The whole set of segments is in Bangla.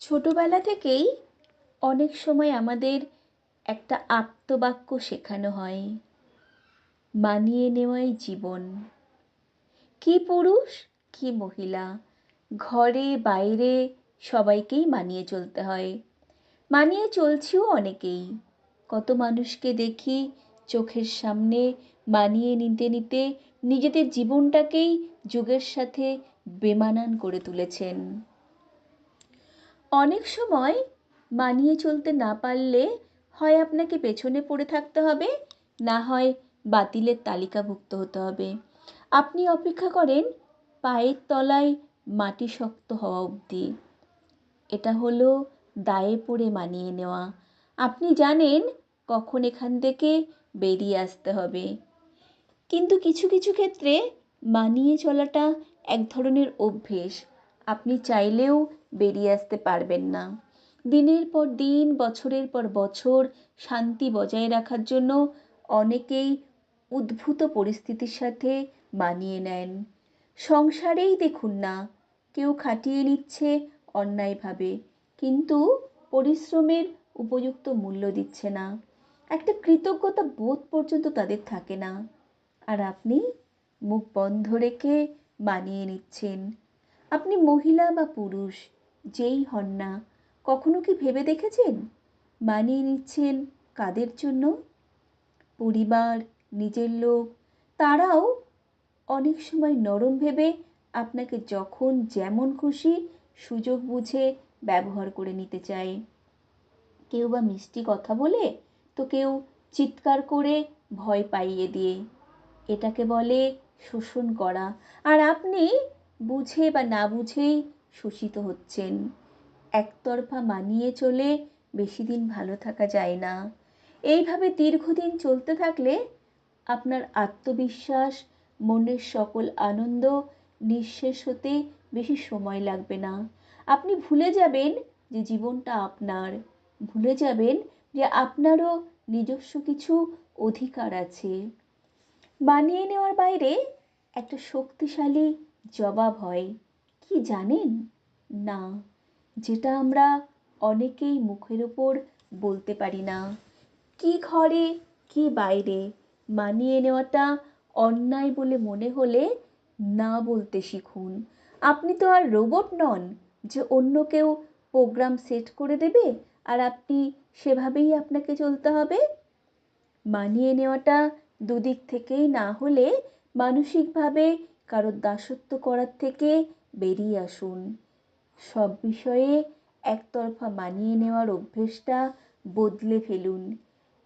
ছোটোবেলা থেকেই অনেক সময় আমাদের একটা আপ্তবাক্য শেখানো হয়, মানিয়ে নেওয়াই জীবন। কি পুরুষ, কি মহিলা, ঘরে, বাইরে সবাইকেই মানিয়ে চলতে হয়। মানিয়ে চলছিও অনেকেই। কত মানুষকে দেখি চোখের সামনে মানিয়ে নিতে নিতে নিজেদের জীবনটাকেই যুগের সাথে বেমানান করে তুলেছেন। অনেক সময় মানিয়ে চলতে না পারলে হয় আপনাকে পেছনে পড়ে থাকতে হবে, না হয় বাতিলের তালিকাভুক্ত হতে হবে। আপনি অপেক্ষা করেন পায়ের তলায় মাটি শক্ত হওয়া অবধি। এটা হলো দায়ে পড়ে মানিয়ে নেওয়া। আপনি জানেন কখন এখান থেকে বেরিয়ে আসতে হবে। কিন্তু কিছু কিছু ক্ষেত্রে মানিয়ে চলাটা এক ধরনের অভ্যেস। আপনি চাইলেও বেরিয়ে আসতে পারবেন না। দিনের পর দিন, বছরের পর বছর শান্তি বজায় রাখার জন্য অনেকেই উদ্ভূত পরিস্থিতির সাথে মানিয়ে নেন। সংসারেই দেখুন না, কেউ খাটিয়ে নিচ্ছে অন্যায়ভাবে, কিন্তু পরিশ্রমের উপযুক্ত মূল্য দিচ্ছে না। একটা কৃতজ্ঞতা বোধ পর্যন্ত তাদের থাকে না। আর আপনি মুখ বন্ধ রেখে মানিয়ে নিচ্ছেন। আপনি মহিলা বা পুরুষ যেই হন না, কখনো কি ভেবে দেখেছেন? মানিয়ে নিচ্ছেন কাদের জন্য? পরিবার, নিজের লোক, তারাও অনেক সময় নরম ভেবে আপনাকে যখন যেমন খুশি সুযোগ বুঝে ব্যবহার করে নিতে চায়। কেউ বা মিষ্টি কথা বলে তো কেউ চিৎকার করে ভয় পাইয়ে দিয়ে। এটাকে বলে শোষণ করা। আর আপনি বুঝে বা না বুঝেই শোষিত হচ্ছেন। একতরফা মানিয়ে চলে বেশি দিন ভালো থাকা যায় না। এইভাবে দীর্ঘদিন চলতে থাকলে আপনার আত্মবিশ্বাস, মনের সকল আনন্দ নিঃশেষ হতে বেশি সময় লাগবে না। আপনি ভুলে যাবেন যে জীবনটা আপনার। ভুলে যাবেন যে আপনারও নিজস্ব কিছু অধিকার আছে। মানিয়ে নেওয়ার বাইরে একটা শক্তিশালী জবাব হয়। কি জানেন? না, যেটা আমরা অনেকেই মুখের ওপর বলতে পারি না। কি ঘরে, কি বাইরে মানিয়ে নেওয়াটা অন্যায় বলে মনে হলে না বলতে শিখুন। আপনি তো আর রোবট নন যে অন্য কেউ প্রোগ্রাম সেট করে দেবে আর আপনি সেভাবেই আপনাকে চলতে হবে। মানিয়ে নেওয়াটা দুদিক থেকেই না হলে মানসিকভাবে কারোর দাসত্ব করার থেকে বেরিয়ে আসুন। সব বিষয়ে একতরফা মানিয়ে নেওয়ার অভ্যেসটা বদলে ফেলুন।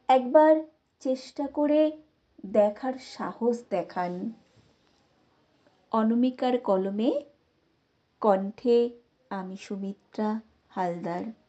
একবার চেষ্টা করে দেখার সাহস দেখান। অনমিকার কলমে কণ্ঠে আমি সুমিত্রা হালদার।